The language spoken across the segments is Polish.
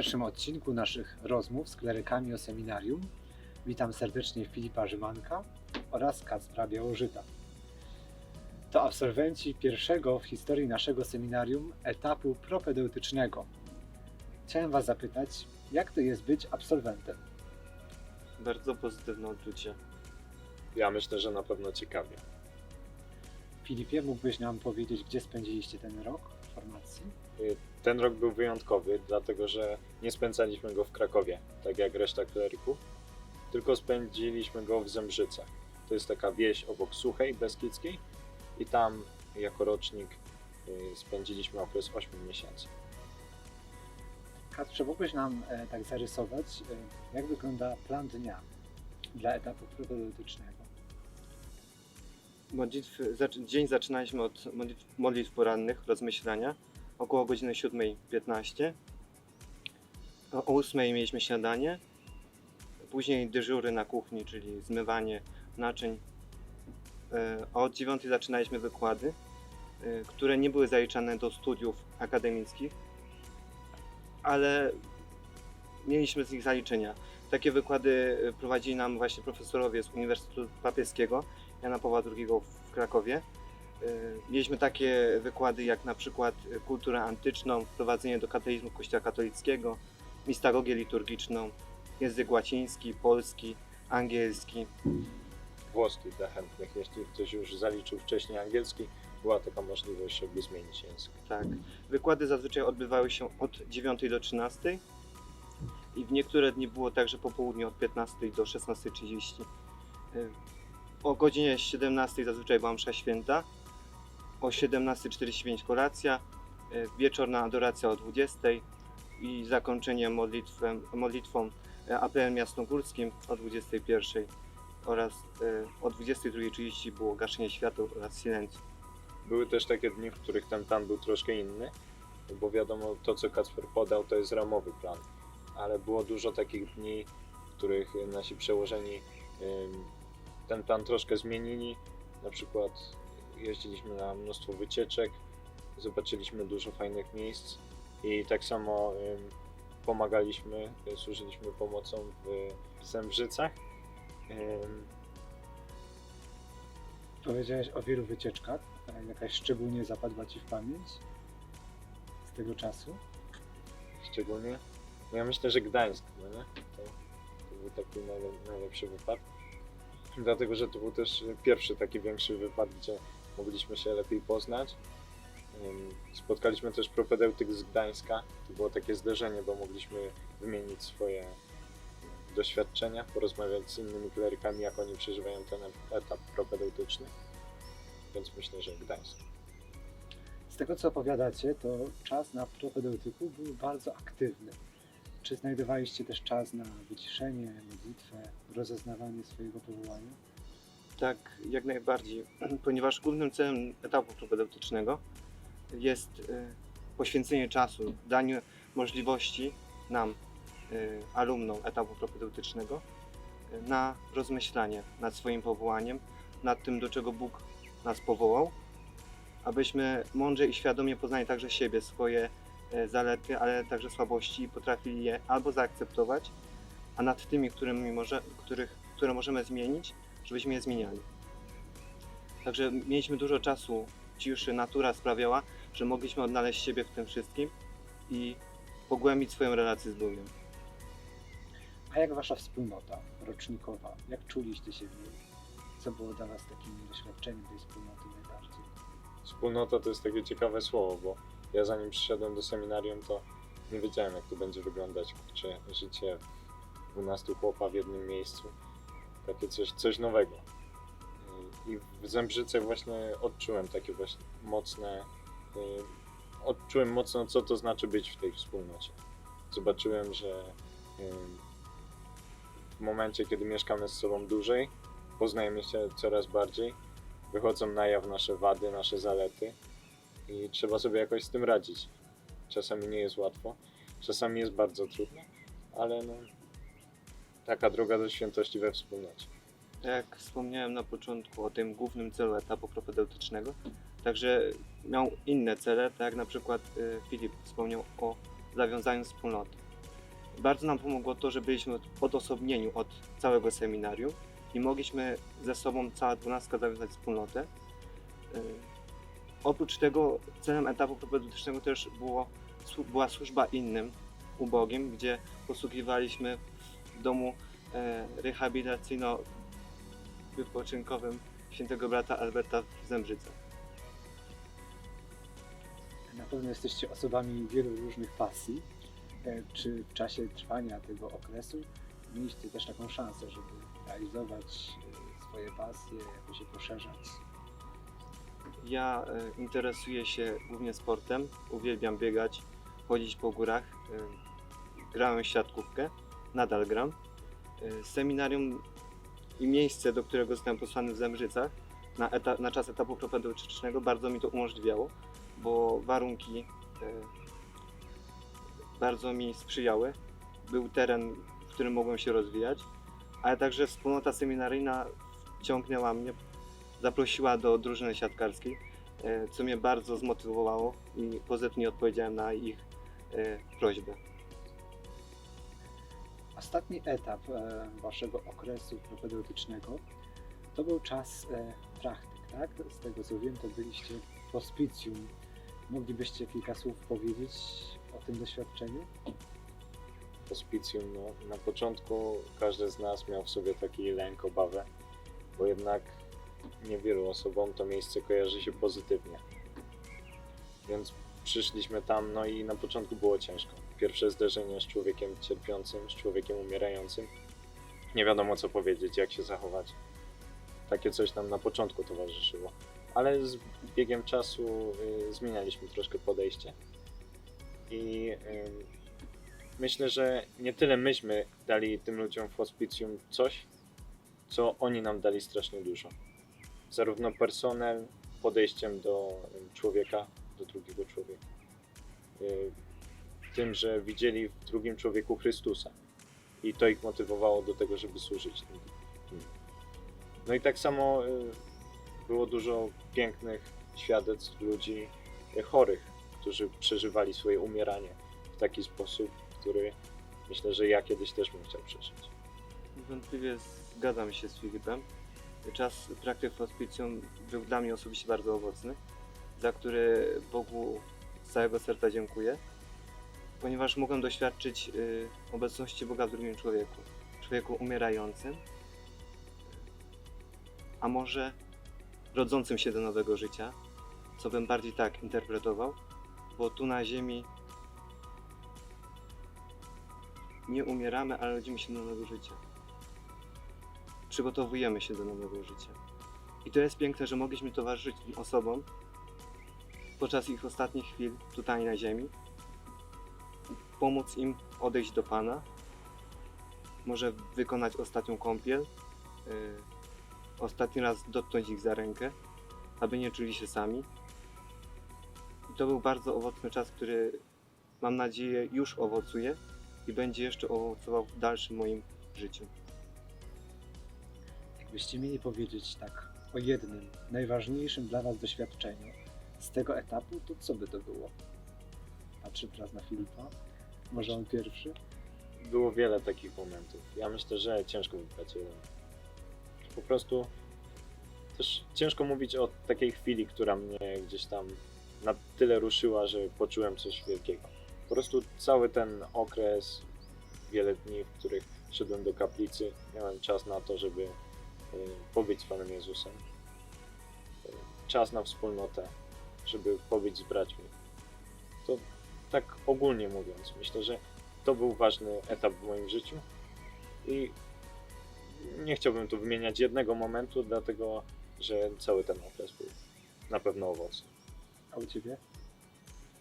pierwszym odcinku naszych rozmów z klerykami o seminarium witam serdecznie Filipa Rzymanka oraz Kacpra Białożyta. To absolwenci pierwszego w historii naszego seminarium etapu propedeutycznego. Chciałem Was zapytać, jak to jest być absolwentem? Bardzo pozytywne odczucie. Ja myślę, że na pewno ciekawie. Filipie, mógłbyś nam powiedzieć, gdzie spędziliście ten rok formacji? Y, Ten rok był wyjątkowy, dlatego że nie spędzaliśmy go w Krakowie, tak jak reszta kleryków, tylko spędziliśmy go w Zembrzycach. To jest taka wieś obok Suchej Beskidzkiej i tam jako rocznik y, spędziliśmy okres 8 miesięcy. Kacprze, mógłbyś nam e, tak zarysować, e, jak wygląda plan dnia dla etapu propedeutycznego? Modlitwy, zac- dzień zaczynaliśmy od modlitw, modlitw porannych, rozmyślania, około godziny 7.15. O 8.00 mieliśmy śniadanie, później dyżury na kuchni, czyli zmywanie naczyń. E, od 9.00 zaczynaliśmy wykłady, e, które nie były zaliczane do studiów akademickich, ale mieliśmy z nich zaliczenia. Takie wykłady e, prowadzili nam właśnie profesorowie z Uniwersytetu Papieskiego, Jana Pawła II w Krakowie. Y, Mieliśmy takie wykłady jak na przykład y, kulturę antyczną, wprowadzenie do katechizmu Kościoła katolickiego, mistagogię liturgiczną, język łaciński, polski, angielski. Włoski dla chętnych, jeśli ktoś już zaliczył wcześniej angielski, była taka możliwość, żeby zmienić język. Tak. Wykłady zazwyczaj odbywały się od 9 do 13 i w niektóre dni było także po południu od 15 do 16.30. Y, O godzinie 17 zazwyczaj była msza święta, o 17.45 kolacja, y, wieczorna adoracja o 20 i zakończenie modlitwem, modlitwą y, apelem jasnogórskim o 21 oraz y, o 22.30 było gaszenie światła oraz silencji. Były też takie dni, w których ten plan był troszkę inny, bo wiadomo, to co Kacper podał, to jest ramowy plan, ale było dużo takich dni, w których nasi przełożeni ten plan troszkę zmienili. Na przykład jeździliśmy na mnóstwo wycieczek, zobaczyliśmy dużo fajnych miejsc i tak samo pomagaliśmy, y, służyliśmy pomocą w Zembrzycach. Powiedziałeś o wielu wycieczkach. Jakaś szczególnie zapadła Ci w pamięć z tego czasu? szczególnie. No ja myślę, że Gdańsk, no nie? To, to był taki najle, najlepszy wypad. Dlatego, że to był też pierwszy taki większy wypad, gdzie mogliśmy się lepiej poznać. Spotkaliśmy też propedeutyk z Gdańska. To było takie zderzenie, bo mogliśmy wymienić swoje doświadczenia, porozmawiać z innymi klerykami, jak oni przeżywają ten etap propedeutyczny. Więc myślę, że Gdańsk. Z tego co opowiadacie, to czas na propedeutyku był bardzo aktywny. Czy znajdowaliście też czas na wyciszenie, modlitwę, rozeznawanie swojego powołania? Tak, jak najbardziej, ponieważ głównym celem etapu propedeutycznego jest e, poświęcenie czasu, danie możliwości nam, e, alumnom etapu propedeutycznego, e, na rozmyślanie nad swoim powołaniem, nad tym, do czego Bóg nas powołał, abyśmy mądrze i świadomie poznali także siebie, swoje zalety, ale także słabości i potrafili je albo zaakceptować, a nad tymi, którymi może, których, które możemy zmienić, żebyśmy je zmieniali. Także mieliśmy dużo czasu, ciszy, natura sprawiała, że mogliśmy odnaleźć siebie w tym wszystkim i pogłębić swoją relację z Bogiem. A jak wasza wspólnota rocznikowa? Jak czuliście się w niej? Co było dla was takim doświadczeniem tej wspólnoty najbardziej? Wspólnota to jest takie ciekawe słowo, bo ja zanim przyszedłem do seminarium, to nie wiedziałem, jak to będzie wyglądać, kurczę, życie 12 chłopa w jednym miejscu. Takie coś, coś nowego. I w Zembrzyce właśnie odczułem takie właśnie mocne, y, odczułem mocno, co to znaczy być w tej wspólnocie. Zobaczyłem, że y, w momencie, kiedy mieszkamy z sobą dłużej, poznajemy się coraz bardziej, wychodzą na jaw nasze wady, nasze zalety i trzeba sobie jakoś z tym radzić. Czasami nie jest łatwo, czasami jest bardzo trudno, ale no, taka droga do świętości we wspólnocie. Jak wspomniałem na początku o tym głównym celu etapu propedeutycznego, także miał inne cele, tak jak na przykład y, Filip wspomniał o zawiązaniu wspólnoty. Bardzo nam pomogło to, że byliśmy od- odosobnieni od całego seminarium i mogliśmy ze sobą cała dwunastka zawiązać wspólnotę. Y, Oprócz tego celem etapu propedeutycznego też było, była służba innym, ubogim, gdzie posługiwaliśmy w domu e, rehabilitacyjno-wypoczynkowym świętego brata Alberta w Zembrzycach. Na pewno jesteście osobami wielu różnych pasji. E, Czy w czasie trwania tego okresu mieliście też taką szansę, żeby realizować e, swoje pasje, jakoś je poszerzać? Ja interesuję się głównie sportem, uwielbiam biegać, chodzić po górach, grałem w siatkówkę, nadal gram. E, seminarium i miejsce, do którego zostałem posłany w Zembrzycach na, eta- na czas etapu propedeutycznego bardzo mi to umożliwiało, bo warunki e, bardzo mi sprzyjały. Był teren, w którym mogłem się rozwijać, ale także wspólnota seminaryjna wciągnęła mnie zaprosiła do drużyny siatkarskiej, e, co mnie bardzo zmotywowało i pozytywnie odpowiedziałem na ich prośbę. Ostatni etap e, waszego okresu propedeutycznego to był czas e, praktyk, tak? Z tego co wiem, to byliście w hospicjum. Moglibyście kilka słów powiedzieć o tym doświadczeniu? hospicjum, no, na początku każdy z nas miał w sobie taki lęk, obawę, bo jednak niewielu osobom to miejsce kojarzy się pozytywnie. Więc przyszliśmy tam, no i na początku było ciężko. Pierwsze zderzenie z człowiekiem cierpiącym, z człowiekiem umierającym. Nie wiadomo co powiedzieć, jak się zachować. Takie coś nam na początku towarzyszyło. Ale z biegiem czasu y, zmienialiśmy troszkę podejście. I y, myślę, że nie tyle myśmy dali tym ludziom w hospicjum coś, co oni nam dali strasznie dużo. Zarówno personel, podejściem do człowieka, do drugiego człowieka. Y, Tym, że widzieli w drugim człowieku Chrystusa. I to ich motywowało do tego, żeby służyć. No i tak samo y, było dużo pięknych świadectw ludzi y, chorych, którzy przeżywali swoje umieranie w taki sposób, który myślę, że ja kiedyś też bym chciał przeżyć. Niewątpliwie zgadzam się z Filipem. Czas praktyk w hospicjum był dla mnie osobiście bardzo owocny, za który Bogu z całego serca dziękuję, ponieważ mogłem doświadczyć y, obecności Boga w drugim człowieku, człowieku umierającym, a może rodzącym się do nowego życia, co bym bardziej tak interpretował, bo tu na ziemi nie umieramy, ale rodzimy się do nowego życia. Przygotowujemy się do nowego życia. I to jest piękne, że mogliśmy towarzyszyć tym osobom podczas ich ostatnich chwil tutaj na ziemi, pomóc im odejść do Pana, może wykonać ostatnią kąpiel, yy, ostatni raz dotknąć ich za rękę, aby nie czuli się sami. I to był bardzo owocny czas, który mam nadzieję już owocuje i będzie jeszcze owocował w dalszym moim życiu. Jakbyście mieli powiedzieć tak o jednym, najważniejszym dla was doświadczeniu z tego etapu, to co by to było? Patrzę teraz na Filipa. Może on pierwszy? Było wiele takich momentów. Ja myślę, że ciężko wybrać jeden. Po prostu też ciężko mówić o takiej chwili, która mnie gdzieś tam na tyle ruszyła, że poczułem coś wielkiego. Po prostu cały ten okres, wiele dni, w których szedłem do kaplicy, miałem czas na to, żeby y, pobyć z Panem Jezusem. Y, Czas na wspólnotę, żeby pobyć z braćmi. To tak ogólnie mówiąc, myślę, że to był ważny etap w moim życiu i nie chciałbym tu wymieniać jednego momentu, dlatego że cały ten okres był na pewno owocny. A u ciebie?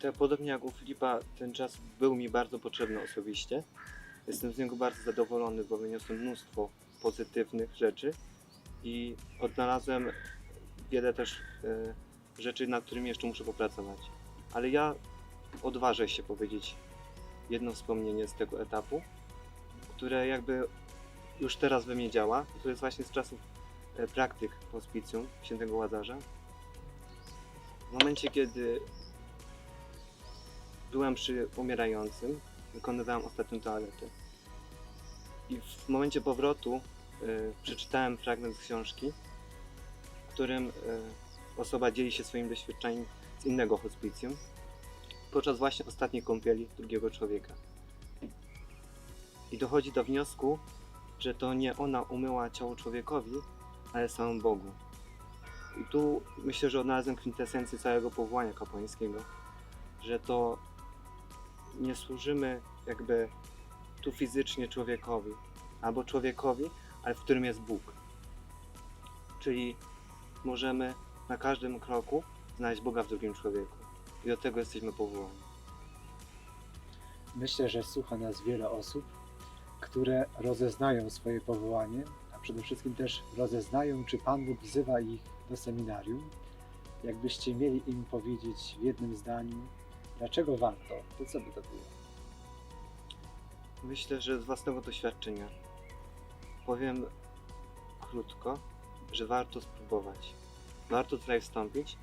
Tak podobnie jak u Filipa, ten czas był mi bardzo potrzebny osobiście. Jestem z niego bardzo zadowolony, bo wyniosłem mnóstwo pozytywnych rzeczy i odnalazłem wiele też e, rzeczy, nad którymi jeszcze muszę popracować. Ale ja odważę się powiedzieć jedno wspomnienie z tego etapu, które jakby już teraz we mnie działa. To jest właśnie z czasów e, praktyk w hospicjum świętego Łazarza. W momencie, kiedy byłem przy umierającym, wykonywałem ostatnią toaletę. I w momencie powrotu y, przeczytałem fragment z książki, w którym y, osoba dzieli się swoim doświadczeniem z innego hospicjum podczas właśnie ostatniej kąpieli drugiego człowieka. I dochodzi do wniosku, że to nie ona umyła ciało człowiekowi, ale samemu Bogu. I tu myślę, że odnalazłem kwintesencję całego powołania kapłańskiego, że to nie służymy jakby tu fizycznie człowiekowi, albo człowiekowi, ale w którym jest Bóg. Czyli możemy na każdym kroku znaleźć Boga w drugim człowieku. I do tego jesteśmy powołani. Myślę, że słucha nas wiele osób, które rozeznają swoje powołanie, a przede wszystkim też rozeznają, czy Pan Bóg wzywa ich do seminarium. Jakbyście mieli im powiedzieć w jednym zdaniu, dlaczego warto, to co by to było? Myślę, że z własnego doświadczenia powiem krótko, że warto spróbować. Warto tutaj wstąpić,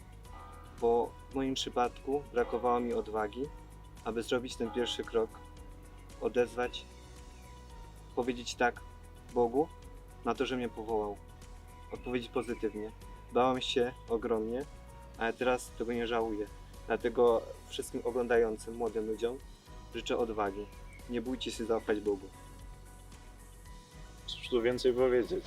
bo w moim przypadku brakowało mi odwagi, aby zrobić ten pierwszy krok, odezwać, powiedzieć tak Bogu na to, że mnie powołał. Odpowiedzieć pozytywnie. Bałem się ogromnie, ale teraz tego nie żałuję. Dlatego wszystkim oglądającym młodym ludziom życzę odwagi. Nie bójcie się zaufać Bogu. Cóż tu więcej powiedzieć?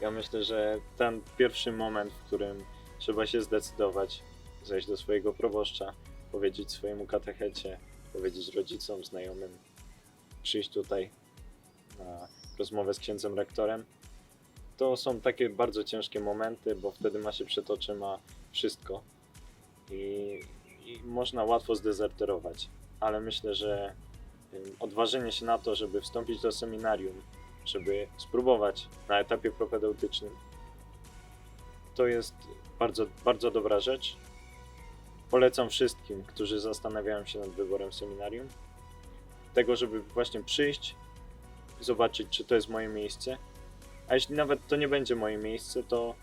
Ja myślę, że ten pierwszy moment, w którym trzeba się zdecydować, zejść do swojego proboszcza, powiedzieć swojemu katechecie, powiedzieć rodzicom, znajomym, przyjść tutaj na rozmowę z księdzem rektorem, to są takie bardzo ciężkie momenty, bo wtedy ma się przed oczyma wszystko i, i można łatwo zdezerterować. Ale myślę, że odważenie się na to, żeby wstąpić do seminarium, żeby spróbować na etapie propedeutycznym. To jest bardzo, bardzo dobra rzecz. Polecam wszystkim, którzy zastanawiają się nad wyborem seminarium, tego, żeby właśnie przyjść, zobaczyć, czy to jest moje miejsce. A jeśli nawet to nie będzie moje miejsce, to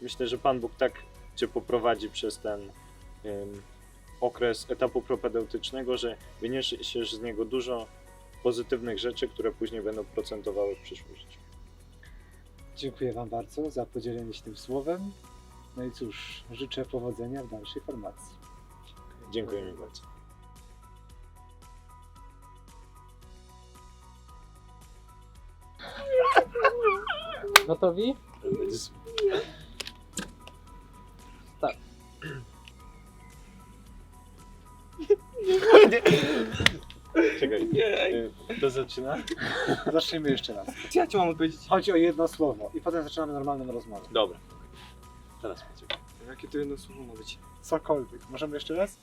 myślę, że Pan Bóg tak Cię poprowadzi przez ten ym, okres etapu propedeutycznego, że wyniesiesz z niego dużo pozytywnych rzeczy, które później będą procentowały w przyszłym życiu. Dziękuję Wam bardzo za podzielenie się tym słowem. No i cóż, życzę powodzenia w dalszej formacji. Dziękuję mi bardzo. Gotowi? Tak. Czekaj, kto zaczyna? Zacznijmy jeszcze raz. Co ja ci mam odpowiedzieć? Chodzi o jedno słowo i potem zaczynamy normalną rozmowę. Dobra. Teraz poczekaj. Jakie to jedno słowo ma być? Cokolwiek. Możemy jeszcze raz?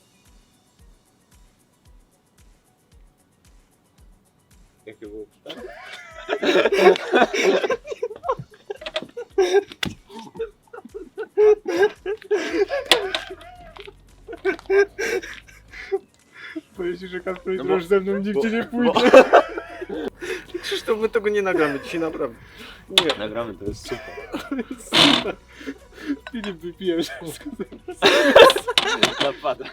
Jakie było pytanie? Boję się, że Kasper No bo- już ze mną nigdzie bo- nie bo- pójdzie. Krzysztof, my tego nie nagramy dzisiaj naprawdę. Nie. Nagramy, to jest super. Filip wypiłem się. Napada.